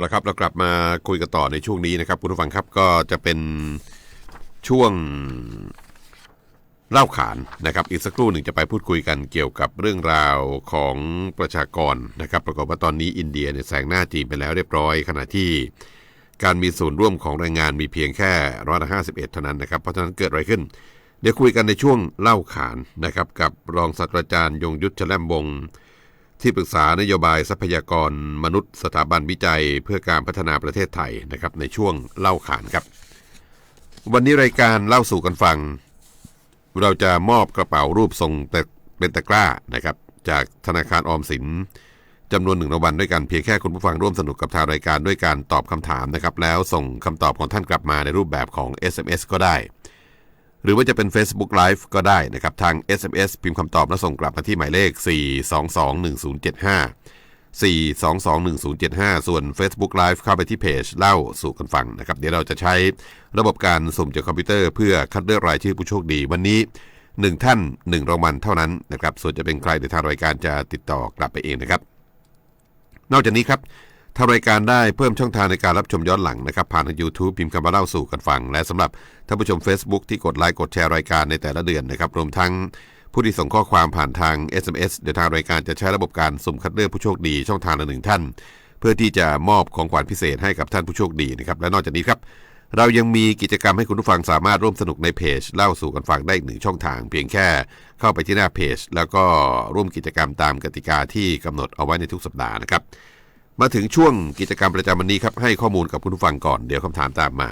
แล้วครับเรากลับมาคุยกันต่อในช่วงนี้นะครับคุณผู้ฟังครับก็จะเป็นช่วงเล่าขานนะครับ อีกสักครู่หนึ่งจะไปพูดคุยกันเกี่ยวกับเรื่องราวของประชากรนะครับ ปรากฏว่าตอนนี้อินเดียเนี่ยแซงหน้าจีนไปแล้วเรียบร้อย ขณะที่การมีส่วนร่วมของแรงงานมีเพียงแค่ร้อยละห้าสิบเอ็ดเท่านั้นนะครับเพราะฉะนั้นเกิดอะไรขึ้น เดี๋ยวคุยกันในช่วงเล่าขานนะครับ กับรองศาสตราจารย์ยงยุทธแล่มวงศ์ ที่ปรึกษานโยบายทรัพยากรมนุษย์สถาบันวิจัยเพื่อการพัฒนาประเทศไทยนะครับในช่วงเล่าขานครับ วันนี้รายการเล่าสู่กันฟัง เราจะมอบกระเป๋ารูปทรงแต่เป็นตะกร้านะครับจากธนาคารออมสินจำนวนหนึ่งรางวัลด้วยกันเพียงแค่คุณผู้ฟังร่วมสนุกกับทางรายการด้วยการตอบคำถามนะครับแล้วส่งคำตอบของท่านกลับมาในรูปแบบของ SMS ก็ได้ หรือว่าจะเป็น Facebook Live ก็ได้นะครับ ทาง SMS พิมพ์คำตอบแล้วส่งกลับมาที่หมายเลข 4221075 4221075 ส่วน Facebook Live เข้าไปที่เพจเล่าสู่กันฟังนะครับ เดี๋ยวเราจะใช้ระบบการสุ่มจากคอมพิวเตอร์เพื่อคัดเลือกรายชื่อผู้โชคดีวันนี้ 1 ท่าน 1รางวัลเท่านั้นนะครับ ส่วนจะเป็นใครเดี๋ยวทางรายการจะติดต่อกลับไปเองนะครับ นอกจากนี้ครับ ทารายการได้เพิ่มช่องทางในการรับชมย้อนหลังนะครับ ผ่านทาง YouTube พิมพ์คำว่าเล่าสู่กันฟัง และสำหรับท่านผู้ชม Facebook ที่กดไลค์กดแชร์รายการในแต่ละเดือนนะครับรวมทั้งผู้ที่ส่งข้อความผ่านทาง SMS เดี๋ยวทางรายการจะใช้ระบบการสุ่มคัดเลือกผู้โชคดีช่องทางละหนึ่งท่าน เพื่อที่จะมอบของขวัญพิเศษให้กับท่านผู้โชคดีนะครับและนอกจากนี้ครับเรายังมีกิจกรรมให้คุณผู้ฟังสามารถร่วมสนุกในเพจ เล่าสู่กันฟังได้อีกหนึ่งช่องทาง เพียงแค่เข้าไปที่หน้าเพจ แล้วก็ร่วมกิจกรรมตามกติกาที่กำหนดเอาไว้ในทุกสัปดาห์นะครับ มาถึงช่วงกิจกรรมประจำวันนี้ครับให้ข้อมูลกับคุณผู้ฟังก่อนเดี๋ยวคำถามตามมา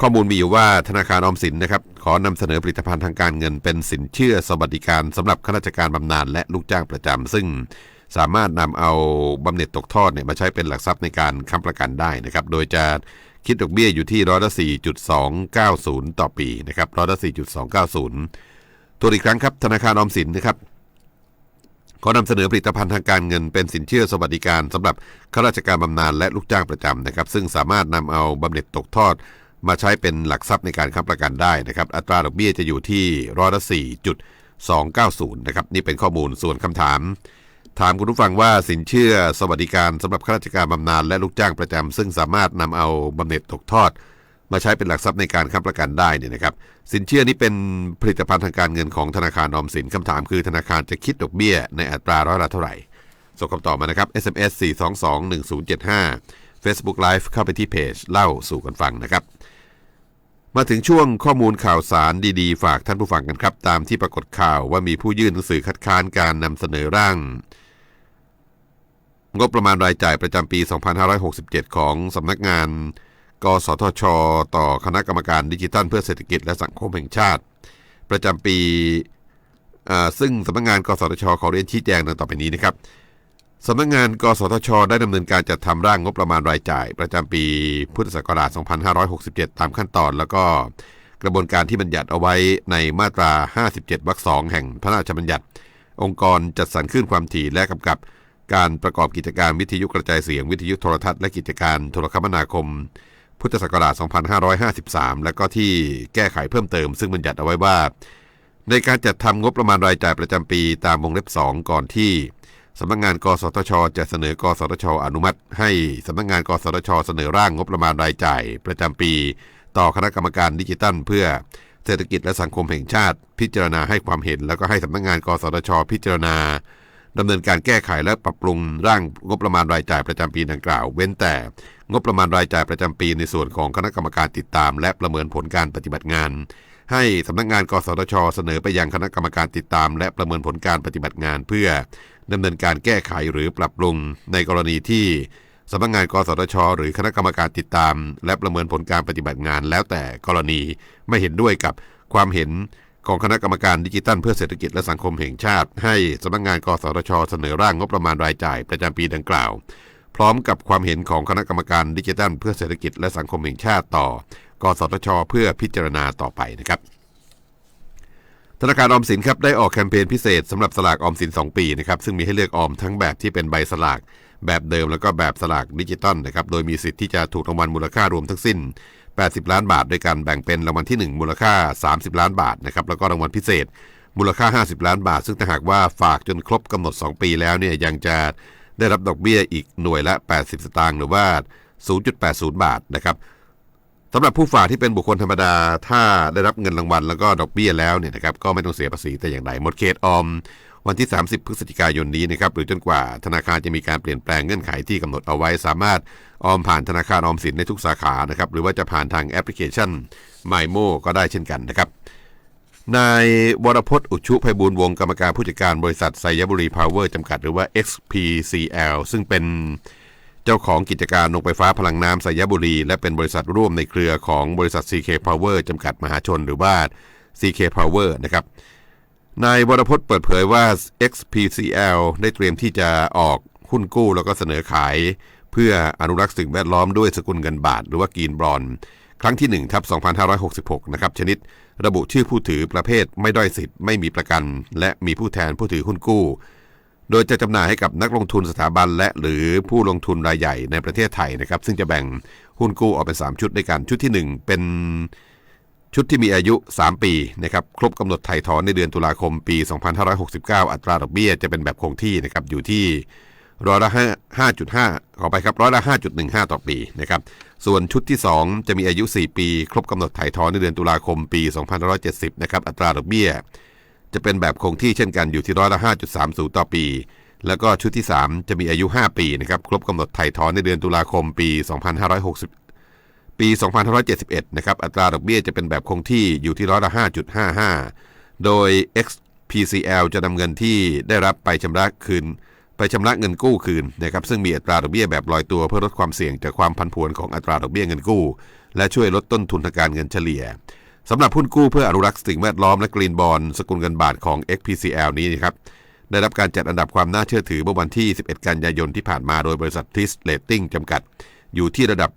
ข้อมูลมีอยู่ว่าธนาคารออมสินนะครับขอนำเสนอผลิตภัณฑ์ทางการเงิน เป็นสินเชื่อสวัสดิการสำหรับข้าราชการบำนาญและลูกจ้างประจำซึ่งสามารถนำเอาบำเหน็จตกทอดเนี่ยมาใช้เป็นหลักทรัพย์ในการค้ำประกันได้นะครับโดยจะคิดดอกเบี้ยอยู่ที่ร้อยละ4.290 ต่อปีนะครับร้อยละ4.290ตัวอีกครั้งครับธนาคารออมสินนะครับ ขอนำเสนอผลิตภัณฑ์ทางการเงินเป็นสินเชื่อสวัสดิการสำหรับข้าราชการบำนาญและลูกจ้างประจำนะครับ ซึ่งสามารถนำเอาบำเหน็จตกทอด มาใช้เป็นหลักทรัพย์ในการค้ำประกันได้นะครับ อัตราดอกเบี้ยจะอยู่ที่ร้อยละ4.290นะครับนี่เป็นข้อมูลส่วนคำถาม ถามคุณผู้ฟังว่าสินเชื่อสวัสดิการสำหรับข้าราชการบำนาญและลูกจ้างประจำซึ่งสามารถนำเอาบำเหน็จตกทอด มาใช้เป็นหลักทรัพย์ในการค้ำประกันได้เนี่ยนะครับสินเชื่อนี้เป็นผลิตภัณฑ์ทางการเงินของธนาคารออมสินคำถามคือธนาคารจะคิดดอกเบี้ยในอัตราร้อยละเท่าไหร่ส่งคำตอบมานะครับ SMS 4221075 Facebook Live เข้าไปที่เพจเล่าสู่กันฟังนะครับ มาถึงช่วงข้อมูลข่าวสารดีๆ ฝากท่านผู้ฟังกันครับ ตามที่ปรากฏข่าวว่ามีผู้ยื่นหนังสือคัดค้านการนำเสนอร่างงบประมาณรายจ่ายประจำปี 2567 ของสำนักงาน กสทช ต่อคณะกรรมการดิจิทัลเพื่อเศรษฐกิจและสังคมแห่งชาติ ประจำปีซึ่งสำนักงานกสทช ขอเรียนชี้แจงดังต่อไปนี้นะครับสำนักงาน กสทช ได้ดำเนินการจัดทำร่างงบประมาณรายจ่าย ประจำปีพุทธศักราช 2567 ตามขั้นตอน แล้วก็กระบวนการที่บัญญัติเอาไว้ในมาตรา 57 วรรคสองแห่งพระราชบัญญัติ องค์กรจัดสรรคลื่นความถี่และกำกับการประกอบกิจการวิทยุกระจายเสียงวิทยุโทรทัศน์และกิจการโทรคมนาคม พุทธศักราช 2553 และก็ที่แก้ไขเพิ่มเติม ซึ่งบัญญัติเอาไว้ว่า ในการจัดทำงบประมาณรายจ่ายประจำปีตามวงเล็บ 2 ก่อนที่สำนักงาน กสทช จะเสนอกสทช อนุมัติ ให้สำนักงาน กสทช เสนอร่างงบประมาณรายจ่ายประจำปี ต่อคณะกรรมการดิจิทัล เพื่อเศรษฐกิจและสังคมแห่งชาติ พิจารณาให้ความเห็น แล้วก็ให้สำนักงาน กสทช พิจารณา ดำเนินการแก้ไขและปรับปรุงร่างงบประมาณรายจ่ายประจำปีดังกล่าว เว้นแต่งบประมาณรายจ่ายประจำปีในส่วนของคณะกรรมการติดตาม และประเมินผลการปฏิบัติงาน ให้สำนักงานกสทช เสนอไปยังคณะกรรมการติดตาม และประเมินผลการปฏิบัติงาน เพื่อดำเนินการแก้ไขหรือปรับปรุงในกรณีที่สำนักงานกสทช หรือคณะกรรมการติดตาม และประเมินผลการปฏิบัติงาน แล้วแต่กรณีไม่เห็นด้วยกับความเห็น ของคณะกรรมการดิจิทัลเพื่อเศรษฐกิจและสังคมแห่งชาติ ให้สำนักงานกสทช เสนอร่างงบประมาณรายจ่ายประจำปีดังกล่าว พร้อมกับความเห็นของคณะกรรมการดิจิทัลเพื่อเศรษฐกิจและสังคมแห่งชาติต่อ กสทช เพื่อพิจารณาต่อไปนะครับธนาคารออมสินครับได้ออกแคมเปญพิเศษสำหรับสลากออมสิน 2 ปีนะครับซึ่งมีให้เลือกออมทั้งแบบที่เป็นใบสลาก แบบเดิมแล้วก็แบบสลากดิจิตอลนะครับโดยมีสิทธิ์ที่จะถูกรางวัลมูลค่ารวมทั้งสิ้น 80 ล้านบาท โดยการแบ่งเป็นรางวัลที่ 1 มูลค่า 30 ล้านบาทนะครับแล้วก็รางวัลพิเศษ มูลค่า 50 ล้านบาท ซึ่งถ้าหากว่าฝากจนครบกำหนด 2 ปีแล้วเนี่ยยังจะได้รับดอกเบี้ยอีกหน่วยละ 80 สตางค์หรือว่า 0.80 บาทนะครับสำหรับผู้ฝากที่เป็นบุคคลธรรมดา ถ้าได้รับเงินรางวัลแล้วก็ดอกเบี้ยแล้วเนี่ยนะครับก็ไม่ต้องเสียภาษีแต่อย่างใดหมดเขตออม วันที่ 30 พฤศจิกายนนี้นะครับหรือจนกว่าธนาคารจะมีการเปลี่ยนแปลงเงื่อนไขที่กำหนดเอาไว้ สามารถออมผ่านธนาคารออมสินในทุกสาขานะครับหรือว่าจะผ่านทางแอปพลิเคชัน m y m o ก็ได้เช่นกันนะครับนายวรพจน์อุชุไพบูลวงกรรมการผู้จัดการบริษัทไซยบุรีพาวเวอร์จำกัดหรือว่า XPCL ซึ่งเป็นเจ้าของกิจการโรงไฟฟ้าพลังน้ำไซยบุรี และเป็นบริษัทร่วมในเครือของบริษัท CK Power จำกัดมหาชนหรือว่า CK Power นะครับ นายวรพจน์เปิดเผยว่า XPCL ได้เตรียมที่จะออกหุ้นกู้แล้วก็เสนอขาย เพื่ออนุรักษ์สิ่งแวดล้อมด้วยสกุลเงินบาท หรือว่ากีนบรอน ครั้งที่1ทับ2566 นะครับ ชนิด ระบุชื่อผู้ถือประเภทไม่ด้อยสิทธิ์ไม่มีประกัน และมีผู้แทนผู้ถือหุ้นกู้ โดยจะจำหน่ายให้กับนักลงทุนสถาบันและหรือผู้ลงทุนรายใหญ่ในประเทศไทยนะครับซึ่งจะแบ่งหุ้นกู้ออกเป็น3ชุดด้วยกันชุดทีหนึ่1 เป็น ชุดที่มีอายุ 3 ปีนะครับครบกำหนดไถ่ถอนในเดือนตุลาคมปี 2569 อัตราดอกเบี้ยจะเป็นแบบคงที่นะครับอยู่ที่ร้อยละ5.5ขอไปครับร้อยละ5.15ต่อปีนะครับส่วนชุดที่ 2 จะมีอายุ 4 ปี ครบกำหนดไถ่ถอนในเดือนตุลาคมปี2570นะครับอัตราดอกเบี้ย จะเป็นแบบคงที่เช่นกันอยู่ที่ร้อยละ5.30 ต่อปี แล้วก็ชุดที่ 3 จะมีอายุ 5 ปีนะครับครบกำหนดไถ่ถอนในเดือนตุลาคมปี2560 ปี 2571 นะครับ อัตราดอกเบี้ยจะเป็นแบบคงที่อยู่ที่ร้อยละ 5.55 โดย XPCL จะนำเงินที่ได้รับไปชำระคืน ไปชำระเงินกู้คืนนะครับ ซึ่งมีอัตราดอกเบี้ยแบบลอยตัวเพื่อลดความเสี่ยงจากความผันผวนของอัตราดอกเบี้ยเงินกู้ และช่วยลดต้นทุนทางการเงินเฉลี่ยสำหรับหุ้นกู้เพื่ออนุรักษ์สิ่งแวดล้อมและกรีนบอลสกุลเงินบาทของ XPCL นี้นะครับได้รับการจัดอันดับความน่าเชื่อถือเมื่อวันที่ 11 กันยายนที่ผ่านมาโดยบริษัททิสเลตติ้งจำกัด อยู่ที่ระดับ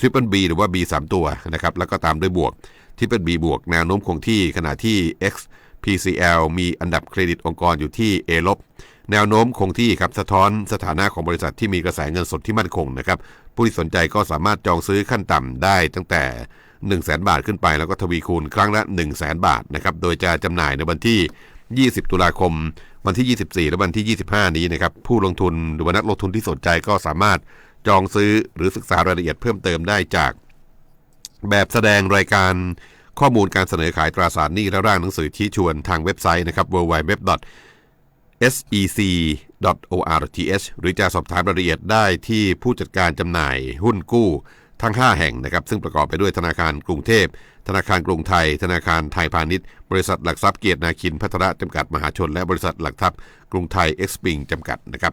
Triple B หรือว่า B 3 ตัวนะครับแล้วก็ตามด้วยบวก Triple B บวกแนวโน้มคงที่ขณะที่ XPCL มีอันดับเครดิตองค์กรอยู่ที่ A ลบแนวโน้มคงที่ครับสะท้อนสถานะของบริษัทที่มีกระแสเงินสดที่มั่นคงนะครับผู้ที่สนใจก็สามารถจองซื้อขั้นต่ำได้ตั้งแต่ 1 0 0 0 0แบาทขึ้นไป แล้วก็ทวีคูณครั้งละ 1 0 0 0 0แบาทนะครับโดยจะจำหน่ายในวันที่ 20 ตุลาคม วันที่ 24 และวันที่ 25 นี้นะครับผู้ลงทุนหรือว่านักลงทุนที่สนใจก็สามารถ จองซื้อหรือศึกษารายละเอียดเพิ่มเติมได้จาก แบบแสดงรายการข้อมูลการเสนอขายตราสารหนี้และร่างหนังสือชี้ชวนทางเว็บไซต์นะครับ www sec.or.th หรือจะสอบถามรายละเอียดได้ที่ผู้จัดการจำหน่ายหุ้นกู้ทั้ง 5 แห่งนะครับ ซึ่งประกอบไปด้วยธนาคารกรุงเทพ ธนาคารกรุงไทย ธนาคารไทยพาณิชย์ บริษัทหลักทรัพย์เกียรตินาคินพัฒระจำกัดมหาชน และบริษัทหลักทรัพย์กรุงไทยเอ็กซ์ปิงจำกัดนะครับ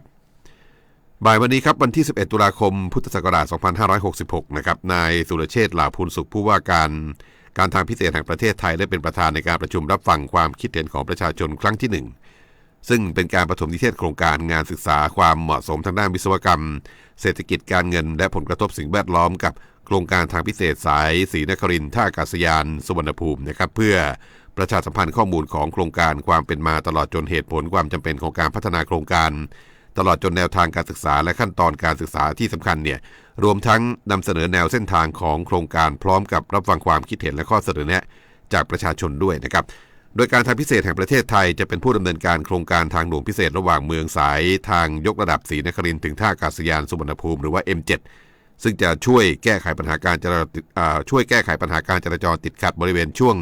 บ่ายวันนี้ครับวันที่ 11 ตุลาคม พุทธศักราช 2566 นะครับ นายสุรเชษฐ์หลาภูลสุขผู้ว่าการการทางพิเศษแห่งประเทศไทยได้เป็นประธานในการประชุมรับฟังความคิดเห็นของประชาชนครั้งที่ 1 ซึ่งเป็นการประถมนิเทศโครงการงานศึกษาความเหมาะสมทางด้านวิศวกรรม เศรษฐกิจการเงิน และผลกระทบสิ่งแวดล้อมกับโครงการทางพิเศษสายศรีนครินท่าอากาศยานสุวรรณภูมินะครับเพื่อประชาสัมพันธ์ข้อมูลของโครงการความเป็นมาตลอดจนเหตุผลความจำเป็นของการพัฒนาโครงการ ตลอดจนแนวทางการศึกษาและขั้นตอนการศึกษาที่สำคัญเนี่ยรวมทั้งนำเสนอแนวเส้นทางของโครงการพร้อมกับรับฟังความคิดเห็นและข้อเสนอแนะจากประชาชนด้วยนะครับโดยการทางพิเศษแห่งประเทศไทยจะเป็นผู้ดำเนินการโครงการทางหลวงพิเศษระหว่างเมืองสายทางยกระดับศรีนครินถึงท่าอากาศยานสุวรรณภูมิหรือว่า M7 ซึ่งจะช่วยแก้ไขปัญหาการจราช่วยแก้ไขปัญหาการจราจรติดขัดบริเวณช่วง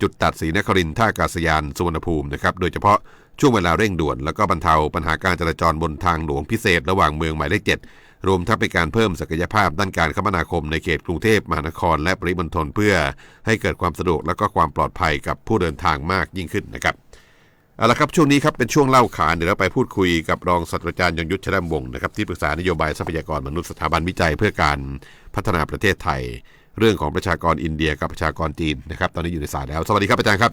จุดตัดศรีนครินท่าอากาศยานสุวรรณภูมินะครับโดยเฉพาะช่วงเวลาเร่งด่วน แล้วก็บรรเทาปัญหาการจราจรบนทางหลวงพิเศษ ระหว่างเมืองหมายเลขเจ็ดรวมทั้งเป็นการเพิ่มศักยภาพด้านการคมนาคมในเขตกรุงเทพมหานคร และปริมณฑลเพื่อให้เกิดความสะดวกและก็ความปลอดภัยกับผู้เดินทางมากยิ่งขึ้นนะครับเอาละครับช่วงนี้ครับเป็นช่วงเล่าขานเดี๋ยวเราไปพูดคุยกับรองศาสตราจารย์ยงยุทธชลมวงศ์นะครับที่ปรึกษานโยบายทรัพยากรมนุษย์สถาบันวิจัยเพื่อการพัฒนาประเทศไทย เรื่องของประชากรอินเดียกับประชากรจีนนะครับตอนนี้อยู่ในสายแล้ว สวัสดีครับอาจารย์ครับ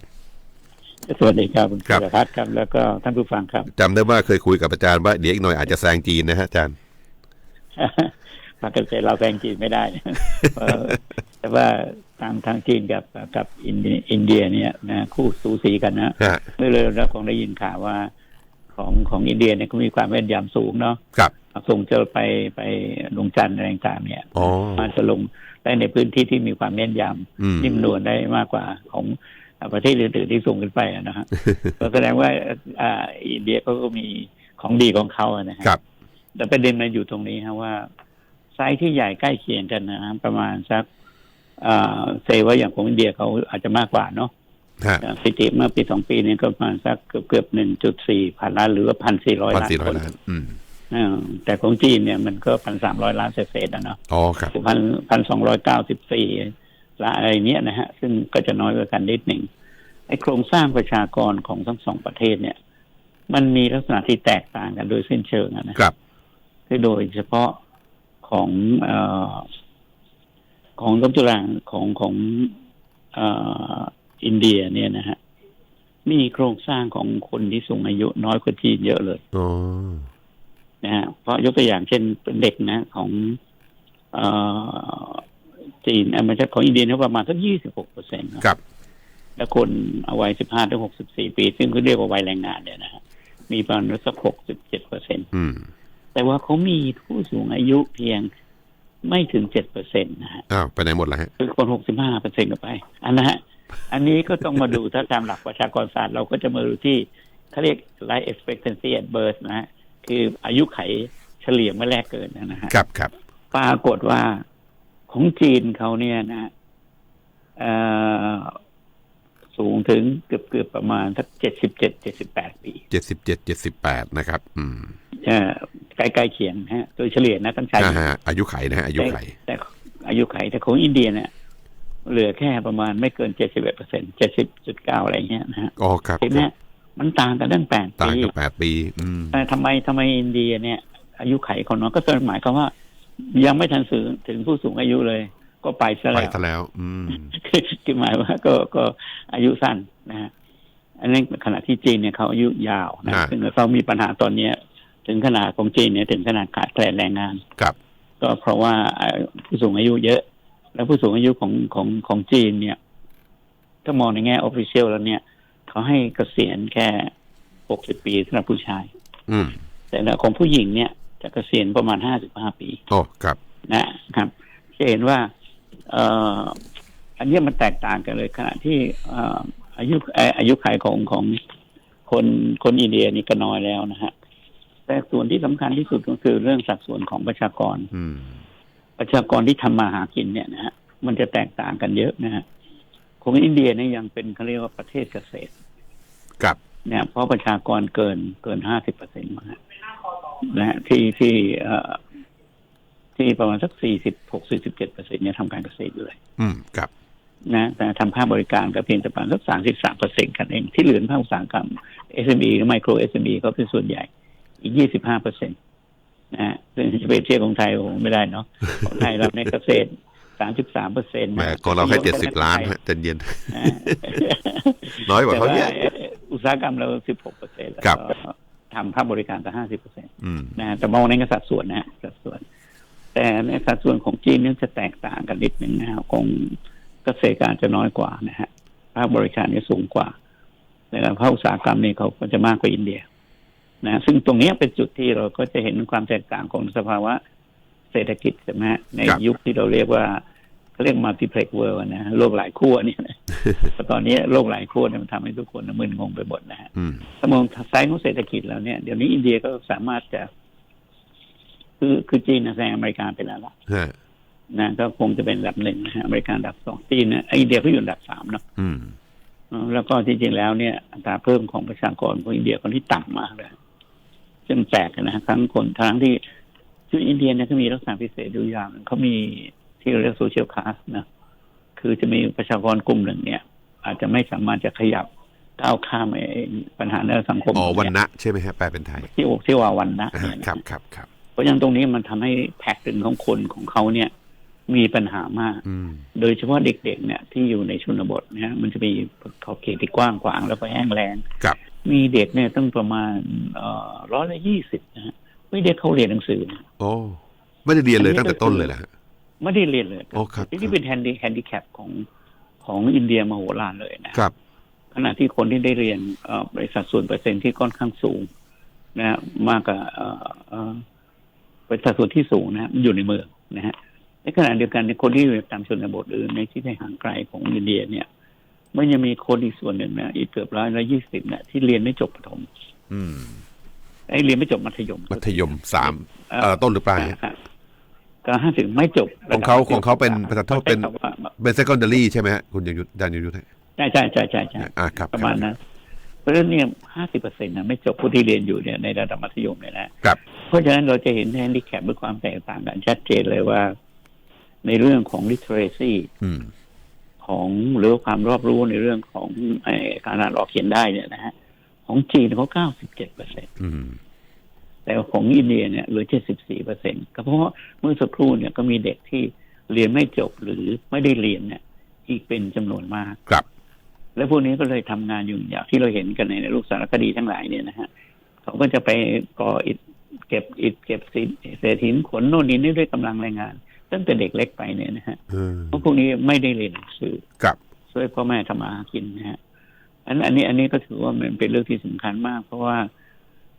สวัสดีครับคุณครับธีรพัฒน์ครับแล้วก็ท่านผู้ฟังครับจำได้ว่าเคยคุยกับอาจารย์ว่าเดี๋ยวอีกหน่อยอาจจะแซงจีนนะฮะอาจารย์ภาคเกษตรเราแซงจีนไม่ได้เอ่อแต่ว่าทางทางจีนกับกับอินเดียอินเดียเนี่ยนะคู่สูสีกันนะฮะเมื่อเร็วเราคงได้ยินข่าวว่า ของของอินเดียเนี่ยก็มีความแม่นยำสูงเนาะครับ ส่งเจอไปไปลงจันทร์อะไรต่างๆเนี่ยอ๋อมันจะลงได้ในพื้นที่ที่มีความแม่นยอืมำนิ่มนวลได้มากกว่าของประเทศอื่นๆที่ส่งขึ้นไปอะนะฮะก็แสดงว่าอ่าอินเดียเขาก็มีของดีของเขาอะนะฮะครับแต่ประเด็นมันอยู่ตรงนี้ฮะว่า ไซส์ที่ใหญ่ใกล้เคียงกันนะฮะประมาณสักเอ่อเซว่าอย่างของอินเดียเขาอาจจะมากกว่าเนาะฮะสถิติเมื่อปีสองปีนี้ก็ประมาณสักเกือบเกือบหนึ่งจุดสี่พันล้านหรือว่าพันสี่ร้อยพันล้านสี่ร้อคยนล้านอืมเออ แต่ของจีนเนี่ยมันก็พันสามร้อยล้านเศษๆนะเนาะอ๋อครับพันพันสองร้อยเก้าสิบสี่ละอะไรเนี้ยนะฮะ ซึ่งก็จะน้อยกว่ากันนิดหนึ่งไอ้โครงสร้างประชากรของทั้งสองประเทศเนี่ย มันมีลักษณะที่แตกต่างกันโดยสิ้นเชิงอะนะครับคือโดยเฉพาะของเอ่อของกัมพูชาของของเอ่ออินเดียเนี่ยนะฮะมีโครงสร้างของคนที่สูงอายุน้อยกว่าจีนเยอะเลยอ๋อ นะฮะเพราะยกตัวอย่างเช่นเป็นเด็กนะของเออจีนเอ่อไม่ใช่ของอินเดียเนี่ยประมาณสักยี่สิบหกเปอร์เซ็นต์ครับ แล้วคนเอาวัยสิบห้าถึงหกสิบสี่ปี ซึ่งเขาเรียกว่าวัยแรงงานเนี่ยนะฮะมีประมาณสักหกสิบเจ็ดเปอร์เซ็นต์อืมแต่ว่าเขามีผู้สูงอายุเพียงไม่ถึงเจ็ดเปอร์เซ็นต์นะฮะอ้าวไปไหนหมดแล้วฮะคือคนหกสิบห้าเปอร์เซ็นต์ก็ไป อันนะฮะอันนี้ก็ต้องมาดูถ้าตามหลักประชากรศาสตร์เราก็จะมาดูที่เขาเรียก life expectancy at birth นะฮะ คืออายุไขเฉลี่ยเมื่อแรกเกิดนะฮะครับครับปรากฏว่าของจีนเขาเนี่ยนะฮะเอ่อสูงถึงเกือบเกือบประมาณสักเจ็ดสิบเจ็ดเจ็ดสิบแปดปีเจ็ดสิบเจ็ดเจ็ดสิบแปดนะครับ อืมเอ่อใกล้ๆเคียงฮะ โดยเฉลี่ยนะต้องใช้อ่าฮะอายุไขนะฮะอายุไขแต่แต่อายุไขแต่ของอินเดียเนี่ยเหลือแค่ประมาณไม่เกินเจ็ดสิบเอ็ดเปอร์เซ็นเจ็ดสิบจุดเก้าอะไรเงี้ยนะฮะอ๋อครับเห็นไห มมันต่างกันตั้งแปดต่างปีกันแปดปีอืมแต่ทำไมทำไมอินเดียเนี่ย อายุไขของน้องก็หมายความว่า ยังไม่ทันสื่อถึงผู้สูงอายุเลย ก็ไปซะไปแล้วซะแล้ว อืมคือหมายว่าก็ก็อายุสั้นนะฮะอันนี้ขณะที่จีนเนี่ยเขาอายุยาวนะอ่าซึ่งเขามีปัญหาตอนเนี้ย ถึงขนาดของจีนเนี่ยถึงขนาดขาดแคลนแรงงานครับ ก็เพราะว่าเอ่อผู้สูงอายุเยอะ แล้วผู้สูงอายุของของของจีนเนี่ย ถ้ามองในแง่ออฟฟิเชียลแล้วเนี่ย เขาให้เกษียณแค่หกสิบปีสำหรับผู้ชาย อืม แต่ของผู้หญิงเนี่ย จะเกษียณประมาณห้าสิบห้าปี โอ้ครับ นะครับจะเห็นว่า เอ่อ อันเนี้ยมันแตกต่างกันเลยขณะที่เอ่ออายุเอ่ออายุขัยของของคนคนอินเดียนี่ก็น้อยแล้วนะฮะแต่ส่วนที่สำคัญที่สุดก็คือเรื่องสัดส่วนของประชากร อืมประชากรที่ทำมาหากินเนี่ยนะฮะมันจะแตกต่างกันเยอะนะฮะของอินเดียเนี่ยยังเป็นเขาเรียกว่าประเทศเกษตร ครับเนี่ยเพราะประชากรเกินเกินห้าสิบเปอร์เซ็นต์มาฮะนะฮะที่ที่เอ่อที่ประมาณสักสี่สิบหกสี่สิบเจ็ดเปอร์เซ็นต์เนี่ยทำการเกษตรอยู่เลย อืมครับ นะ แต่ทำภาคบริการก็เพียงแต่ประมาณสักสามสิบสามเปอร์เซ็นต์กันเอง ที่เหลือภาคอุตสาหกรรม SME หรือไมโคร SME ก็เป็นส่วนใหญ่ อีกยี่สิบห้าเปอร์เซ็นต์นะฮะซึ่งจะไปเทียบของไทยโอ้โหไม่ได้เนาะของไทยเราในยเกษตรสามสิบสามเปอร์เซ็นต์แหมก็เราแค่เจ็ดสิบล้านฮะใจเย็นน้อยกว่าเขาเยอะอุ ตสาหกรรมเราสิบหกเปอร์เซ็นต์แล้วครับก็ทำภาคบริการก็ห้าสิบเปอร์เซ็นต์อืมนะฮะแต่มองในกสัดส่วนนะฮะสัดส่วน แต่ในสัดส่วนของจีนเนี่ยจะแตกต่างกันนิดหนึ่งนะฮะของเกษตรการจะน้อยกว่านะฮะภาคบริการเนี่ยสูงกว่าแต่ภาคอุตสาหกรรมเนี่ยเขาก็จะมากกว่าอินเดีย นะ ซึ่งตรงเนี้ยเป็นจุดที่เราก็จะเห็นความแตกต่างของสภาวะเศรษฐกิจใช่ไหมฮะในครับยุคที่เราเรียกว่า เขาเรียกมัลติเพล็กเวิร์นะฮะโลกหลายขั้วเนี่ยนะแต่ตอนนี้โลกหลายขั้วเนี่ยมันทำให้ทุกคนน่ะมึนงงไปหมดนะฮะอืมถ้ามองไซส์ของเศรษฐกิจแล้วเนี่ยเดี๋ยวนี้อินเดียก็สามารถจะ คือคือจีนนะแซงอเมริกาไปแล้วล่ะฮะนะก็คงจะเป็นอันดับหนึ่งนะฮะอเมริกาอันดับสองจีนนะอินเดียก็อยู่อันดับสามเนาะอืมเออแล้วก็จริงๆแล้วเนี่ยอัตราเพิ่มของประชากรของอินเดียคนที่ต่ำมากเลยซึ่งแปลกนะทั้งคนทั้งที่คืออินเดียเนี่ยเขามีลักษณะพิเศษอยู่อย่างหนึ่งเขามี ที่เราเรียกโซเชียลคลาสนะคือจะมีประชากรกลุ่มหนึ่งเนี่ย อาจจะไม่สามารถจะขยับก้าวข้ามไอ้ปัญหาในสังคมอ๋อวันเยนะใช่ไหมฮะแปลเป็นไทยที่อกที่ว่าวันนะอ่าเนี่ยนะครับครับครับเพราะฉะนั้นตรงนี้มันทำให้แพ็กเนของคนของเขาเนี่ย มีปัญหามากอืมโดยเฉพาะเด็กๆเนี่ย ที่อยู่ในชนบทนะฮะมันจะมีขอบเขตที่กว้างขวางแล้วก็แห้งแล้งครับมีเด็กเนี่ยต้องประมาณเอ่อร้อยละยี่สิบนะฮะไม่ได้เข้าเรียนหนังสือนะโอ้ไม่ได้เรียนเลยตั้งแต่ต้นเลยนะฮะ ไม่ได้เรียนเลยโอ้ครับที่เป็นแฮนดี้แฮนดิแคปของของอินเดียมโหฬารเลยนะครับ ขณะที่คนที่ได้เรียนเอ่อบริษัทส่วนเปอร์เซ็นต์ที่ค่อนข้างสูง นะฮะมากกว่าเอ่อเอ่อเป็นสัดส่วนที่สูงนะฮะมันอยู่ในเมืองนะฮะในขณะเดียวกันในคนที่อยู่ตามชนบทหรือในที่ห่างไกลของอินเดียเนี่ยมันยังมีคนอีกส่วนหนึ่งนะอีกเกือบร้อยละยี่สิบเนี่ยที่เรียนไม่จบประถม อืมไอ้เรียนไม่จบมัธยม มัธยมสามเอ่อต้นหรือปลาย เนี่ยอ่าก็ห้าสิบไม่จบของเขาของเขาเป็นประธานโทษเป็นใช้คำว่าเป็น secondary ใช่ไหมฮะคุณยงยุทธอาจารย์ยงยุทธใช่ใช่ใช่ใช่ใช่อ่าครับประมาณนั้นเพราะฉะนั้นเนี่ยห้าสิบเปอร์เซ็นต์นะไม่จบผู้ที่เรียนอยู่เนี่ยในระดับมัธยมเนี่ยนะครับเพราะฉะนั้นเราจะเห็นแฮนดิแคปด้วยความแตกต่างกันชัดเจนเลยว่า ในเรื่องของ literacy อืมของหรือว่าความรอบรู้ในเรื่องของไอ้การอ่านออกเขียนได้เนี่ยนะฮะของจีนเขาเก้าสิบเจ็ดเปอร์เซ็นอืม แต่ของอินเดียเนี่ยเหลือเจ็ดสิบสี่เปอร์เซ็นก็เพราะว่าเมื่อสักครู่เนี่ยก็มีเด็กที่เรียนไม่จบหรือไม่ได้เรียนเนี่ย อีกเป็นจำนวนมากครับ และพวกนี้ก็เลยทำงานอยู่อย่างที่เราเห็นกันในรูปสารคดีทั้งหลายเนี่ยนะฮะเขาก็จะไปก่ออิฐเก็บอิฐเก็บสินเศษหินขนโน่นนี่นี่ด้วยกำลังแรงงาน ตั้งแต่เด็กเล็กไปเนี่ยนะฮะอืมเพราะพวกนี้ไม่ได้เรียนหนังสือครับช่วยพ่อแม่ทำมาหากินนะฮะอันอันนี้อันนี้ก็ถือว่ามันเป็นเรื่องที่สำคัญมาก เพราะว่า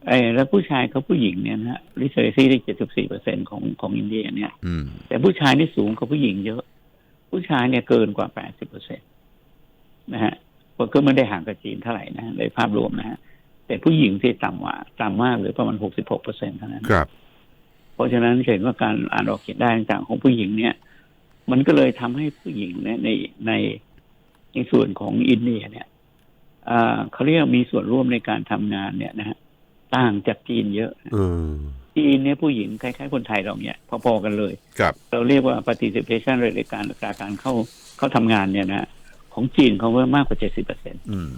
ไอ้แล้วผู้ชายกับผู้หญิงเนี่ยนะฮะลิเซอร์ซี่ได้เจ็ดสิบสี่เปอร์เซ็นของของอินเดียเนี่ยอืมแต่ผู้ชายนี่สูงกว่าผู้หญิงเยอะ ผู้ชายเนี่ยเกินกว่าแปดสิบเปอร์เซ็นตนะฮะก็ไม่ได้ห่างกับจีนเท่าไหร่นะในภาพรวมนะฮะแต่ผู้หญิงที่ต่ำกว่าต่ำมากหรือประมาณหกสิบหกเปอร์เซ็นเท่านั้นครับ เพราะฉะนั้นเห็นว่าการอ่านออกเขียนได้ต่างๆของผู้หญิงเนี่ย มันก็เลยทำให้ผู้หญิงเนี่ยในในในส่วนของอินเดียเนี่ยอ่าเขาเรียกมีส่วนร่วมในการทำงานเนี่ยนะฮะ ต่างจากจีนเยอะอืมจีนเนี่ยผู้หญิงคล้ายๆคนไทยเราเนี่ยพอๆกันเลยครับเราเรียกว่า participation rate ในการอัตราการเข้าเข้าทำงานเนี่ยนะฮะของจีนเขาว่ามากกว่าเจ็ดสิบเปอร์เซ็นอืม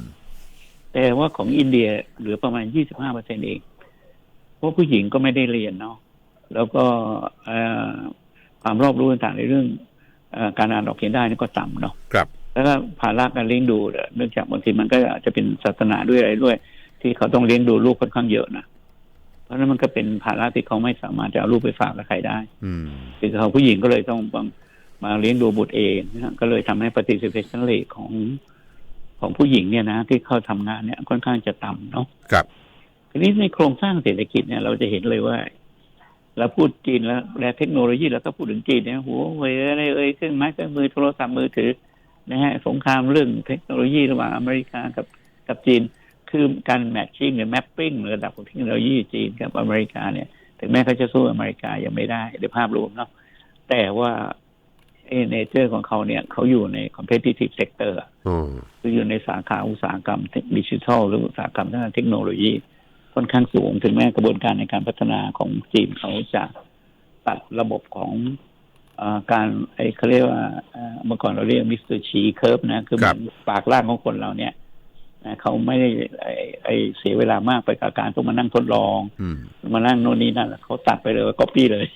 แต่ว่าของอินเดียเหลือประมาณยี่สิบห้าเปอร์เซ็นเองเพราะผู้หญิงก็ไม่ได้เรียนเนาะแล้วก็เอ่อความรอบรู้ต่างๆในเรื่องเออการอ่านออกเขียนได้นี่ก็ต่ำเนาะครับ แล้วก็ภาระการเลี้ยงดูเนี่ยเนื่องจากบางทีมันก็อาจจะเป็นศาสนาด้วยอะไรด้วย ที่เขาต้องเลี้ยงดูลูกค่อนข้างเยอะนะเพราะฉะนั้นมันก็เป็นภาระที่เขาไม่สามารถจะเอาลูกไปฝากกับใครได้ อืมคือเขาผู้หญิงก็เลยต้องมามาเลี้ยงดูบุตรเองนะฮะก็เลยทำให้ participation rate ของของผู้หญิงเนี่ยนะที่เข้าทำงานเนี่ยค่อนข้างจะต่ำเนาะครับทีนี้ในโครงสร้างเศรษฐกิจเนี่ยเราจะเห็นเลยว่าเราพูดจีนแล้วและเทคโนโลยีแล้วก็พูดถึงจีนเนี่ยหัวเว่ยอะไรเอ่ยเครื่องไม้เครื่องมือโทรศัพท์มือถือนะฮะสงครามเรื่องเทคโนโลยีระหว่างอเมริกากับกับจีน คือการแมทชิ่งหรือแมปปิ้งระดับของเทคโนโลยีจีนกับอเมริกาเนี่ยถึงแม้เขาจะสู้อเมริกายังไม่ได้ในภาพรวมเนาะแต่ว่าเอเนเจอร์ของเขาเนี่ยเขาอยู่ใน competitive sector อะอืมคืออยู่ในสาขาอุตสาหกรรมดิจิทัลหรืออุตสาหกรรมทางด้านเทคโนโลยีค่อนข้างสูง ถึงแม้กระบวนการในการพัฒนาของจีนเขาจะตัดระบบของเออการไอ้เขาเรียกว่าเอ่อเมื่อก่อนเราเรียกมิสเตอร์ชีเคิร์ฟนะ คือครับมันปากล่างของคนเราเนี่ยนะ เขาไม่ได้ไอ้ไอ้เสียเวลามากไปกับการต้องมานั่งทดลองอืมมานั่งโน่นนี่นั่นเขาตัดไปเลยก็ปี้เลย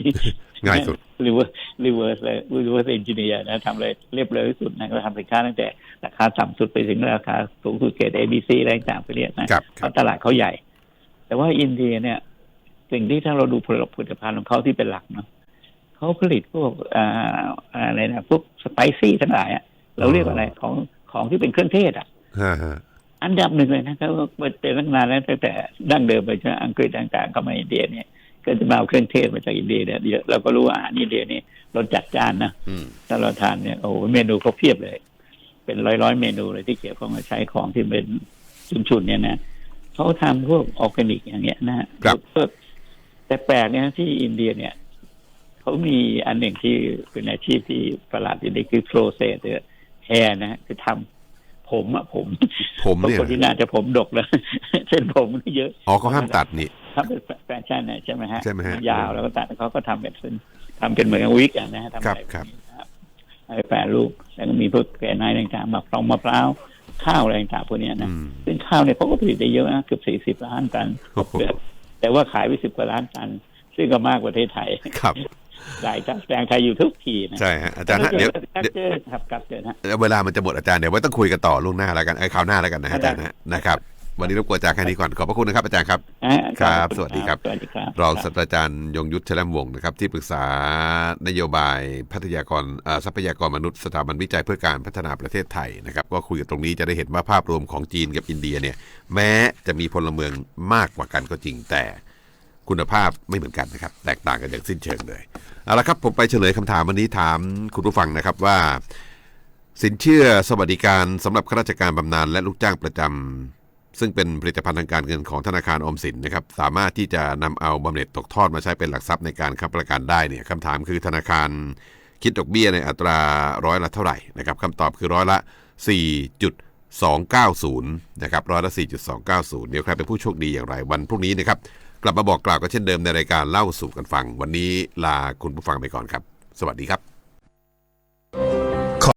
ง่ายสุดรีเวิร์สรีเวิร์สเลยรีเวิร์สเอนจิเนียร์นะทำเลยเรียบร้อยที่สุดนะก็ทำสินค้าตั้งแต่ราคาต่ำสุดไปถึงราคาสูงสุดเกรด ABC อะไรต่างๆไปเรียกนะครับคเพรับราะตลาดเขาใหญ่ แต่ว่าอินเดียเนี่ย สิ่งที่ถ้าเราดูผลิตผลิตภัณฑ์ของเขาที่เป็นหลักเนาะเขาผลิตพวกอ่าอะไรนะพวกสไปซี่ทั้งหลายอะเราเรียกว่าอะไรของของที่เป็นเครื่องเทศอะฮะฮะ อันดับหนึ่งเลยนะครับเป็นตั้งนานแล้วตั้งแต่ดั้งเดิมไปจากอังกฤษต่างๆเข้ามาอินเดียเนี่ยก็จะมาเอาเครื่องเทศมาจากอินเดียเนี่ยเยอะเราก็รู้ว่าอาหารอินเดียนี่รสจัดจ้านนะอืมถ้าเราทานเนี่ยโอ้โหเมนูเขาเพียบเลย เป็นร้อยร้อยๆเมนูเลยที่เกี่ยวข้องกับใช้ของที่เป็นชุนๆเนี่ยนะเขาทำพวกออร์แกนิกอย่างเงี้ยนะฮะครับพวกแต่แปลกเนี่ยที่อินเดียเนี่ยเขามีอันหนึ่งที่เป็นอาชีพที่ประหลาดอย่างนี้คือโปรเซสแฮร์นะฮะคือทำ ผมอะผม ผมบางเนี่ยคนที่น่าจะผมดกแล้วเส้นผมนี่เยอะอ๋อเขาห้ามตัดนี่ทำเป็นแฟชั่นนะใช่ไหมฮะใช่ไหมฮะยาวแล้วก็ตัดเขาก็ทำเป็นเป็นทำเป็นเหมือนกับวิกอะนะฮะทำครับอะไครับนะครับอะไรแปรรูปแล้วก็มีพวกแกนไนต่างๆมะพร้าวมะพร้าวข้าวอะไรต่างๆพวกเนี้ยนะอืมซึ่งข้าวเนี่ยเขาก็ผลิตได้เยอะนะเกือบสี่สิบ40ล้านตันโอ้โหเกือบแต่ว่าขายไปสิบกว่าล้านตัน ซึ่งก็มากกว่าประเทศไทยครับ รายจ้างแปลงไทยอยู่ทุกทีนะใช่ฮะอาจารย์ฮะเดี๋ยวครับเดี๋ยวเจอครับครับเจอฮะเวลามันจะหมดอาจารย์เดี๋ยวไว้ต้องคุยกันต่อล่วงหน้าแล้วกันไอ้คราวหน้าแล้วกันนะฮะอาจารย์ฮะนะครับวันนี้รบกวนอาจารย์แค่นี้ก่อนขอบพระคุณนะครับอาจารย์ครับอ่าครับสวัสดีครับ สวัสดีครับรองศาสตราจารย์ยงยุทธแชลมวงศ์นะครับที่ปรึกษานโยบายพัทยากรเอ่อทรัพยากรมนุษย์สถาบันวิจัยเพื่อการพัฒนาประเทศไทยนะครับก็คุยกันตรงนี้จะได้เห็นว่าภาพรวมของจีนกับอินเดียเนี่ยแม้จะมีพลเมืองมากกว่ากันก็จริงแต่ คุณภาพไม่เหมือนกันนะครับ แตกต่างกันอย่างสิ้นเชิงเลยเอาละครับผมไปเฉลยคำถามวันนี้ถามคุณผู้ฟังนะครับว่า สินเชื่อสวัสดิการสำหรับข้าราชการบำนาญและลูกจ้างประจซึ่งเป็นผลิตภัณฑ์ทางการเงินของธนาคารออมสินนะครับสามารถที่จะนำเอาบำเหน็จตกทอดมาใช้เป็นหลักทรัพย์ในการค้ำประกันได้เนี่ยคำถามคือธนาคารคิดดอกเบี้ยในอัตราร้อยละเท่าไหร่นะครับคำตอบคือร้อยละ 4.290 นะครับร้อยละ 4.290 เดี๋ยวใครเป็นผู้โชคดีอย่างไรวันพรุ่งนี้นะครับ กลับมาบอกกล่าวกันเช่นเดิมในรายการเล่าสู่กันฟัง วันนี้ลาคุณผู้ฟังไปก่อนครับ สวัสดีครับ